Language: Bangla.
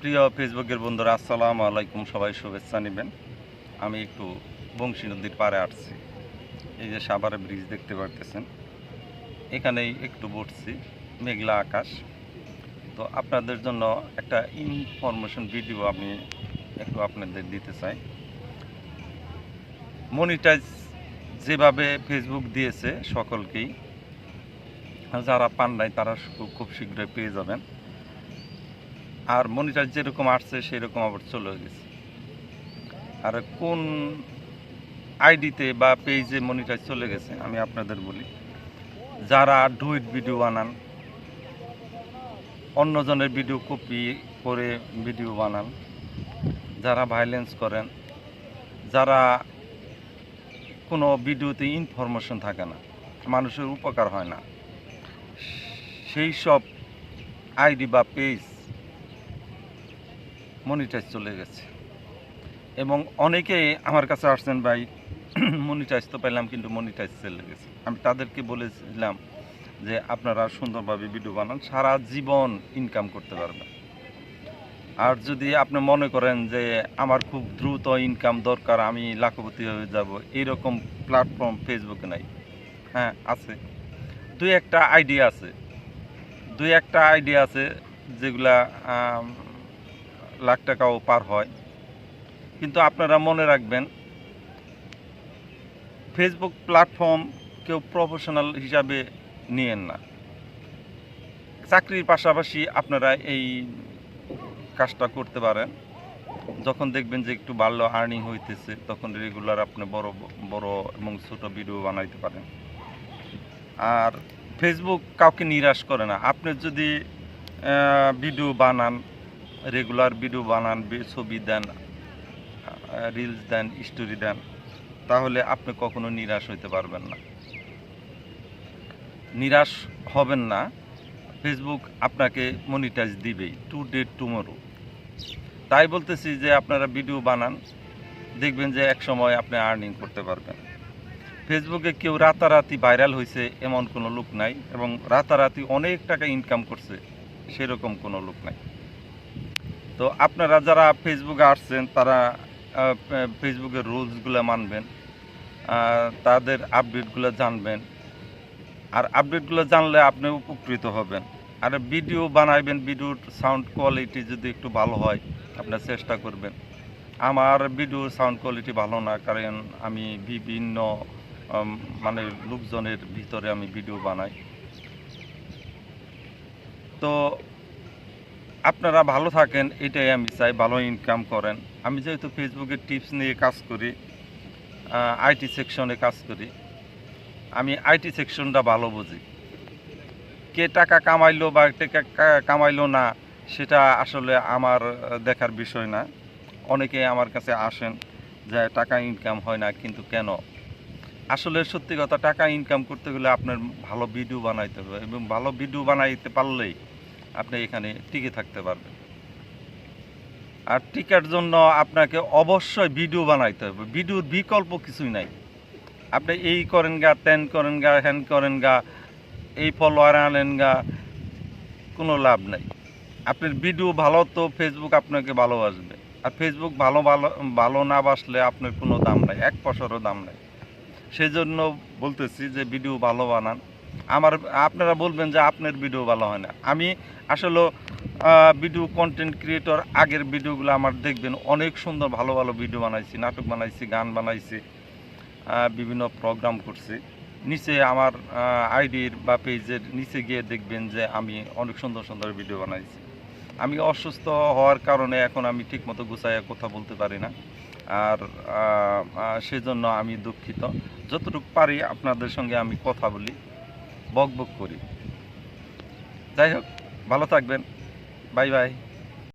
প্রিয় ফেসবুকের বন্ধুরা, আসসালামু আলাইকুম। সবাই শুভেচ্ছা নেবেন। আমি একটু বংশী নদীর পাড়ে আসছি। এই যে সাভারে ব্রিজ দেখতে পারতেছেন, এখানেই একটু বসছি, মেঘলা আকাশ। তো আপনাদের জন্য একটা ইনফরমেশন ভিডিও আমি একটু আপনাদের দিতে চাই। মনিটাইজ যেভাবে ফেসবুক দিয়েছে সকলকেই, যারা পান নাই তারা খুব শীঘ্রই পেয়ে যাবেন। আর মনিটার যেরকম আসছে, সেরকম আবার চলে গেছে। আর কোন আইডিতে বা পেজে মনিটার চলে গেছে, আমি আপনাদের বলি। যারা ডুইট ভিডিও বানান, অন্যজনের ভিডিও কপি করে ভিডিও বানান, যারা ভাইলেন্স করেন, যারা কোনো ভিডিওতে ইনফরমেশন থাকে না, মানুষের উপকার হয় না, সেই সব আইডি বা পেজ মনিটাইজ চলে গেছে। এবং অনেকেই আমার কাছে আসছেন, ভাই মনিটাইজ তো পেলাম, কিন্তু মনিটাইজ চলে গেছে। আমি তাদেরকে বলেছিলাম যে, আপনারা সুন্দরভাবে ভিডিও বানান, সারা জীবন ইনকাম করতে পারবেন। আর যদি আপনি মনে করেন যে, আমার খুব দ্রুত ইনকাম দরকার, আমি লাখপতি হয়ে যাব, এইরকম প্ল্যাটফর্ম ফেসবুকে নাই। হ্যাঁ আছে। দুই একটা আইডিয়া আছে। দুই একটা আইডিয়া আছে যেগুলা লাখ টাকাও পার হয়। কিন্তু আপনারা মনে রাখবেন ফেসবুক প্ল্যাটফর্ম কেউ প্রফেশনাল হিসাবে নিয়েন না। চাকরির পাশাপাশি আপনারা এই কাজটা করতে পারেন। যখন দেখবেন যে একটু ভালো আর্নিং হইতেছে, তখন রেগুলার আপনি বড় বড় এবং ছোট ভিডিও বানাইতে পারেন। আর ফেসবুক কাউকে নিরাশ করে না। আপনি যদি ভিডিও বানান রেগুলার ভিডিও বানান ছবি দেন রিলস দেন স্টোরি দেন, তাহলে আপনি কখনো নিরাশ হইতে পারবেন না। নিরাশ হবেন না ফেসবুক আপনাকে মনিটাইজ দিবেই টু ডেট টুমোরো তাই বলতেছি যে আপনারা ভিডিও বানান, দেখবেন যে এক সময় আপনি আর্নিং করতে পারবেন। ফেসবুকে কেউ রাতারাতি ভাইরাল হয়েছে এমন কোনো লোক নাই, এবং রাতারাতি অনেক টাকা ইনকাম করছে, সেরকম কোনো লোক নাই। তো আপনারা যারা ফেসবুকে আসছেন, তারা ফেসবুকের রুলসগুলো মানবেন তাদের আপডেটগুলো জানবেন। আর আপডেটগুলো জানলে আপনি উপকৃত হবেন। আর ভিডিও বানাইবেন ভিডিওর সাউন্ড কোয়ালিটি যদি একটু ভালো হয়, আপনার চেষ্টা করবেন। আমার ভিডিওর সাউন্ড কোয়ালিটি ভালো না, কারণ আমি বিভিন্ন মানে লোকজনের ভিতরে আমি ভিডিও বানাই। তো আপনারা ভালো থাকেন, এটাই আমি চাই, ভালো ইনকাম করেন। আমি যেহেতু ফেসবুকে টিপস নিয়ে কাজ করি আইটি সেকশনে কাজ করি, আমি আইটি সেকশনটা ভালো বুঝি। কে টাকা কামাইলো বা টাকা কামাইলো না, সেটা আসলে আমার দেখার বিষয় না। অনেকে আমার কাছে আসেন যে, টাকা ইনকাম হয় না, কিন্তু কেন? আসলে সত্যি কথা, টাকা ইনকাম করতে গেলে আপনার ভালো ভিডিও বানাইতে হবে এবং ভালো ভিডিও বানাইতে পারলেই আপনি এখানে টিকে থাকতে পারবেন। আর টিকার জন্য আপনাকে অবশ্যই ভিডিও বানাইতে হবে। ভিডিওর বিকল্প কিছুই নাই। আপনি এই করেন গা, তেন করেন গা হ্যান করেন গা, এই ফলোয়ার আনেন গা, কোনো লাভ নাই। আপনার ভিডিও ভালো তো ফেসবুক আপনাকে ভালোবাসবে। আর ফেসবুক ভালো ভালো ভালো না বাসলে আপনার কোনো দাম নাই। এক পয়সারও দাম নাই। সেই জন্য বলতেছি যে ভিডিও ভালো বানান। আমার, আপনারা বলবেন যে আপনার ভিডিও ভালো হয় না। আমি আসলে ভিডিও কন্টেন্ট ক্রিয়েটর আগের ভিডিওগুলো আমার দেখবেন, অনেক সুন্দর ভালো ভালো ভিডিও বানাইছি, নাটক বানাইছি, গান বানাইছি বিভিন্ন প্রোগ্রাম করছি। নিচে আমার আইডির বা পেজের নিচে গিয়ে দেখবেন যে আমি অনেক সুন্দর সুন্দর ভিডিও বানাইছি। আমি অসুস্থ হওয়ার কারণে এখন আমি ঠিকমতো গুছাইয়া কথা বলতে পারি না। আর সেজন্য আমি দুঃখিত। যতটুকু পারি আপনাদের সঙ্গে আমি কথা বলি। বক বক করি। যাই হোক ভালো থাকবেন। Bye bye.